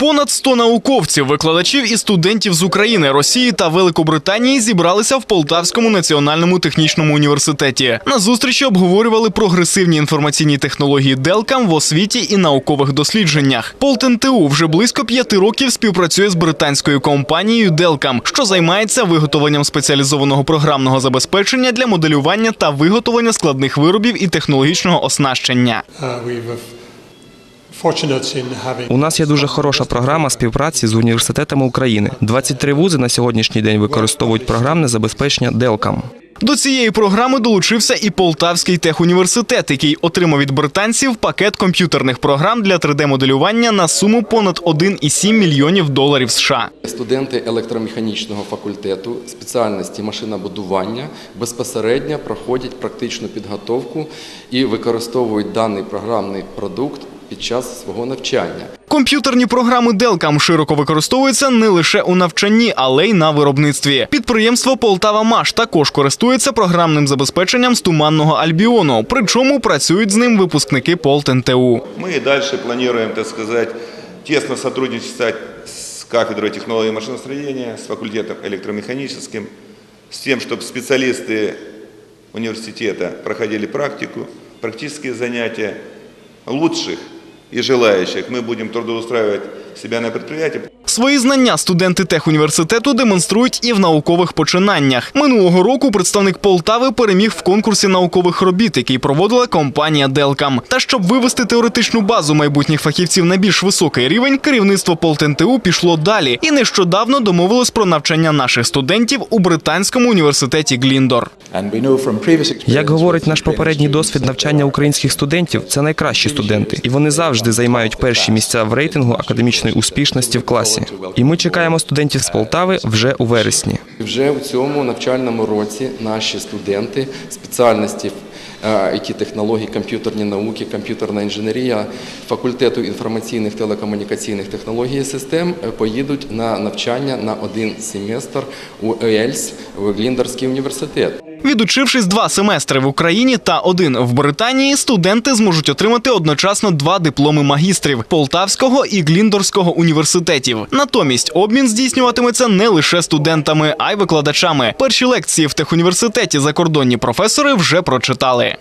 Понад 100 науковців, викладачів і студентів з України, Росії та Великобританії зібралися в Полтавському національному технічному університеті. На зустрічі обговорювали прогресивні інформаційні технології Делкам в освіті і наукових дослідженнях. ПолтНТУ вже близько п'яти років співпрацює з британською компанією Делкам, що займається виготовленням спеціалізованого програмного забезпечення для моделювання та виготовлення складних виробів і технологічного оснащення. У нас є дуже хороша програма співпраці з університетами України. 23 вузи на сьогоднішній день використовують програмне забезпечення Делкам. До цієї програми долучився і Полтавський техуніверситет, який отримав від британців пакет комп'ютерних програм для 3D-моделювання на суму понад 1,7 мільйонів доларів США. Студенти електромеханічного факультету спеціальності машинобудування безпосередньо проходять практичну підготовку і використовують даний програмний продукт під час свого навчання. Комп'ютерні програми Delcam широко використовуються не лише у навчанні, але й на виробництві. Підприємство Полтава Маш також користується програмним забезпеченням з туманного Альбіону. Причому працюють з ним випускники ПолтНТУ. Мы и дальше планируем, так сказать, тесно сотрудничать с кафедрой технологии и машиностроения, с факультетом электромеханическим, с тем, чтобы специалисты университета проходили практику, практические занятия лучших и желающих. Мы будем трудоустраивать себя на предприятии. Свої знання студенти техуніверситету демонструють і в наукових починаннях. Минулого року представник Полтави переміг в конкурсі наукових робіт, який проводила компанія Делкам. Та щоб вивести теоретичну базу майбутніх фахівців на більш високий рівень, керівництво ПолтНТУ пішло далі і нещодавно домовилось про навчання наших студентів у британському університеті Гліндор. Як говорить наш попередній досвід навчання українських студентів, це найкращі студенти, і вони завжди займають перші місця в рейтингу академічної успішності в класі. І ми чекаємо студентів з Полтави вже у вересні. Вже в цьому навчальному році наші студенти спеціальності е, it технології, комп'ютерні науки, комп'ютерна інженерія факультету інформаційних телекомунікаційних технологій і систем е, поїдуть на навчання на один семестр у ЕЛЬС в Гліндерський університет. Відучившись два семестри в Україні та один в Британії, студенти зможуть отримати одночасно два дипломи магістрів Полтавського і Гліндорського університетів. Натомість обмін здійснюватиметься не лише студентами, а й викладачами. Перші лекції в техуніверситеті закордонні професори вже прочитали.